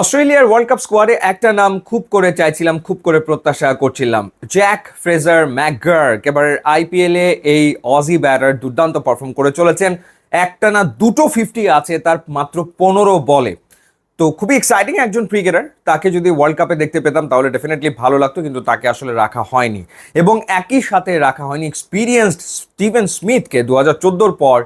অস্ট্রেলিয়ার world cup স্কোয়াডে একটা নাম খুব করে চাইছিলাম, খুব করে প্রত্যাশা করছিলাম। জ্যাক ফ্রেজার ম্যাকগার্ক এবার আইপিএল এই অজি ব্যাটার দুর্দান্ত পারফর্ম করে চলেছেন। একটা না দুটো ফিফটি আছে তার মাত্র পনেরো বলে। তো খুবই এক্সাইটিং একজন ক্রিকেটার তাকে যদি ওয়ার্ল্ড কাপে দেখতে পেতাম তাহলে ডেফিনেটলি ভালো লাগতো, কিন্তু তাকে আসলে রাখা হয়নি। এবং একই সাথে রাখা হয়নি এক্সপিরিয়েন্সড স্টিভেন স্মিথকে দু হাজার পর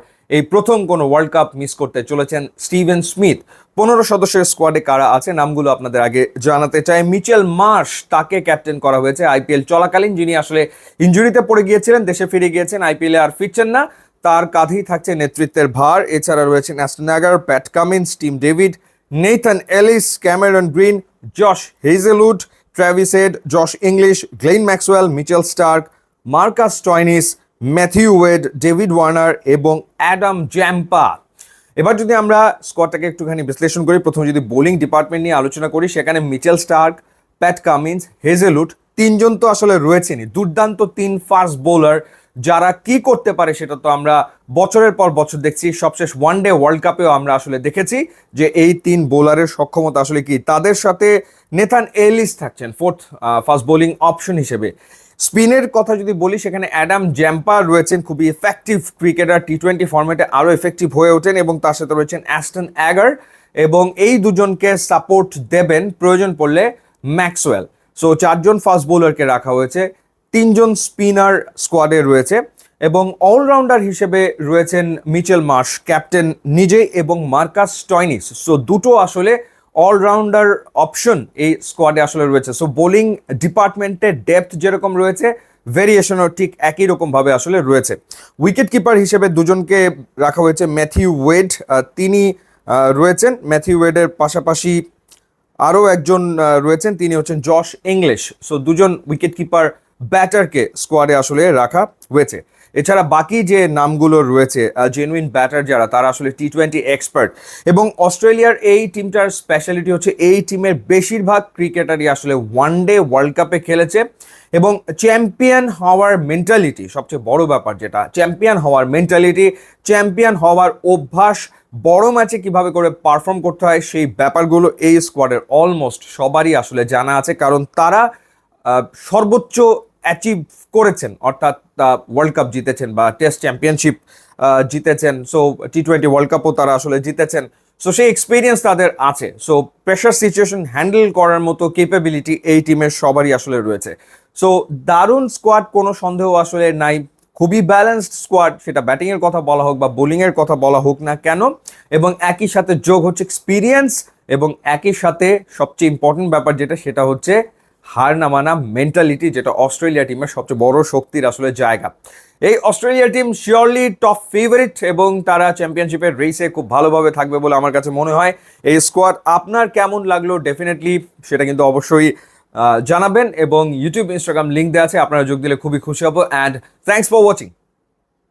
প্রথম কোনো ওয়ার্ল্ড কাপ মিস করতে চলেছেন স্টিভেন স্মিথ পনেরো সদস্যের স্কোয়াডে কারা আছে নামগুলো আপনাদের আগে জানাতে চাই। মিচেল মার্শ তাকে ক্যাপ্টেন করা হয়েছে আইপিএল চলাকালীন, যিনি আসলে ইঞ্জুরিতে পড়ে গিয়েছিলেন, দেশে ফিরে গিয়েছেন আইপিএলে আর ফিরছেন না। তার কাঁধেই থাকছে নেতৃত্বের ভার। এছাড়া রয়েছেন Ashton Agar Pat Cummins Tim David Nathan Ellis Cameron Green Josh Hazlewood Travis Head Josh Inglis Glenn Maxwell Mitchell Starc Marcus Stoinis Matthew Wade, David Warner এবং অ্যাডাম জ্যাম্পা এবার যদি আমরা স্কোয়াডটাকে একটুখানি বিশ্লেষণ করি, প্রথমে যদি বোলিং ডিপার্টমেন্ট নিয়ে আলোচনা করি, সেখানে Mitchell Starc, Pat Cummins Hazlewood তিনজন তো আসলে রয়েছেনই। দুর্দান্ত তিন ফাস্ট বোলার, যারা কি করতে পারে সেটা তো আমরা বছরের পর বছর দেখছি। সবশেষ ওয়ান ডে ওয়ার্ল্ড কাপেও আমরা আসলে দেখেছি যে এই তিন বোলারের সক্ষমতা আসলে কি? তাদের সাথে নেথান এলিস থাকছেন ফোর্থ ফাস্ট বোলিং অপশন হিসেবে। স্পিনের কথা যদি বলি, সেখানে অ্যাডাম জ্যাম্পার রয়েছেন খুবই এফেক্টিভ ক্রিকেটার টি টোয়েন্টি ফর্মেটে আরও এফেক্টিভ হয়ে ওঠেন এবং তার সাথে রয়েছেন অ্যাস্টন অ্যাগার এবং এই দুজনকে সাপোর্ট দেবেন, প্রয়োজন পড়লে ম্যাক্সওয়েল সো চারজন ফাস্ট বোলারকে রাখা হয়েছে, তিনজন স্পিনার স্কোয়াডে রয়েছে এবং অলরাউন্ডার হিসেবে রয়েছেন মিচেল মার্শ ক্যাপ্টেন নিজেই এবং মার্কাস টয়নিস সো দুটো আসলে অলরাউন্ডার অপশন এই স্কোয়াডে আসলে রয়েছে। সো বোলিং ডিপার্টমেন্টের ডেপথ যেরকম রয়েছে ভেরিয়েশনও ঠিক একই রকমভাবে আসলে রয়েছে। উইকেট কিপার হিসেবে দুজনকে রাখা হয়েছে ম্যাথিউ ওয়েড তিনি রয়েছেন। ম্যাথিউ ওয়েডের পাশাপাশি আরও একজন রয়েছেন, তিনি হচ্ছেন জশ ইংলিশ সো দুজন উইকেট কিপার ব্যাটারকে স্কোয়াডে আসলে রাখা হয়েছে। এছাড়া বাকি যে নামগুলো রয়েছে জেনুইন ব্যাটার যারা, তারা আসলে টি টোয়েন্টি এক্সপার্ট এবং অস্ট্রেলিয়ার এই টিমটার স্পেশালিটি হচ্ছে, এই টিমের বেশিরভাগ ক্রিকেটারই আসলে ওয়ান ডে ওয়ার্ল্ড কাপে খেলেছে। এবং চ্যাম্পিয়ন হওয়ার মেন্টালিটি সবচেয়ে বড় ব্যাপার যেটা চ্যাম্পিয়ন হওয়ার মেন্টালিটি চ্যাম্পিয়ন হওয়ার অভ্যাস, বড় ম্যাচে কীভাবে করে পারফর্ম করতে হয়, সেই ব্যাপারগুলো এই স্কোয়াডের অলমোস্ট সবারই আসলে জানা আছে। কারণ তারা সর্বোচ্চ অ্যাচিভ করেছেন, অর্থাৎ ওয়ার্ল্ড কাপ জিতেছেন বা টেস্ট চ্যাম্পিয়নশিপ জিতেছেন। সো টি টোয়েন্টি ওয়ার্ল্ড কাপও তারা আসলে জিতেছেন। সো সেই এক্সপিরিয়েন্স তাদের আছে। সো প্রেশার সিচুয়েশন হ্যান্ডেল করার মতো কেপেবিলিটি এই টিমের সবারই আসলে রয়েছে। সো দারুণ স্কোয়াড কোনো সন্দেহ আসলে নাই। খুবই ব্যালেন্সড স্কোয়াড সেটা ব্যাটিংয়ের কথা বলা হোক বা বোলিংয়ের কথা বলা হোক না কেন, এবং একই সাথে যোগ হচ্ছে এক্সপিরিয়েন্স এবং একই সাথে সবচেয়ে ইম্পর্টেন্ট ব্যাপার যেটা, সেটা হচ্ছে হার না মানা মেন্টালিটি যেটা অস্ট্রেলিয়া টিমের সবচেয়ে বড় শক্তির আসলে জায়গা। এই Australia team surely top favourite এবং তারা চ্যাম্পিয়নশিপের রেসে খুব ভালোভাবে থাকবে বলে আমার কাছে মনে হয়। এই স্কোয়াড আপনার কেমন লাগল? ডেফিনেটলি সেটা কিন্তু অবশ্যই জানাবেন এবং ইউটিউব ইনস্টাগ্রাম লিঙ্ক দেওয়া আছে, আপনারা যোগ দিলে খুবই খুশি হব। And thanks for watching